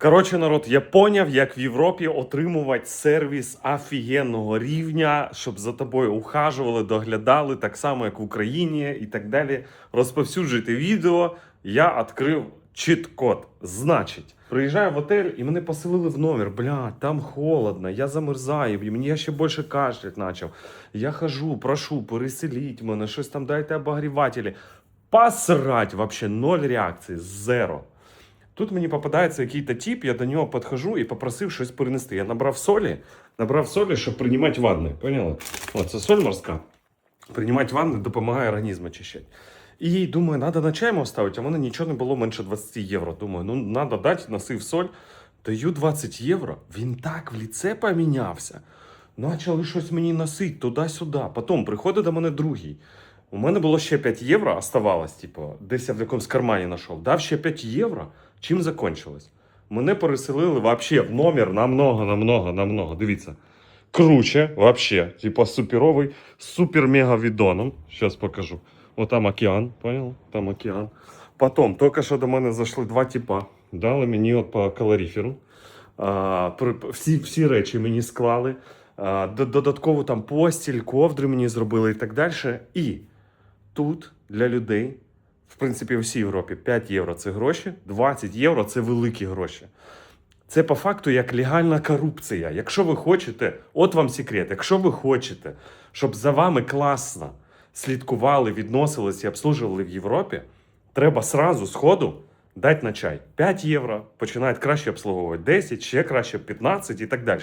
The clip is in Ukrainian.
Коротше, народ, я поняв, як в Європі отримувати сервіс офігенного рівня, щоб за тобою ухажували, доглядали, так само, як в Україні і так далі. Розповсюджуйте відео. Я відкрив чіт-код. Значить, приїжджаю в готель і мене поселили в номер. Бля, там холодно, я замерзаю, і мені я ще більше кашлять почав. Я хожу, прошу, переселіть мене, щось там дайте обогрівателі. Посрать, вообще ноль реакції, зеро. Тут мені попадається якийсь тип, я до нього підходжу і попросив щось перенести. Я набрав солі, набрав солі, щоб приймати ванни. Поняли? О, це соль морська. Приймати ванни допомагає організм очищати. І думаю, треба на чай ставити, а в мене нічого не було менше 20 євро. Думаю, ну треба дати, носив соль. Даю 20 євро. Він так в ліце помінявся. Почали щось мені носити туди-сюди. Потім приходить до мене другий. У мене було ще 5 євро, оставалось, типу, десь я в якомусь кармані знайшов. Дав ще 5 євро. Чим закончилось? Мене переселили вообще в номер намного, намного, намного. Дивіться. Круче, вообще. Типа суперовий, супер-мега відоном. Сейчас покажу. От там океан, понял? Там океан. Потім, тільки що до мене зайшли два типа. Дали мені от по калоріферу. А, всі, всі речі мені склали. Додатково там постіль, ковдри мені зробили і так далі. І тут для людей, в принципі, в всій Європі 5 євро це гроші, 20 євро це великі гроші. Це по факту як легальна корупція. Якщо ви хочете, от вам секрет, якщо ви хочете, щоб за вами класно слідкували, відносились і обслужували в Європі, треба сразу з ходу дати на чай 5 євро, починають краще обслуговувати 10, ще краще 15 і так далі.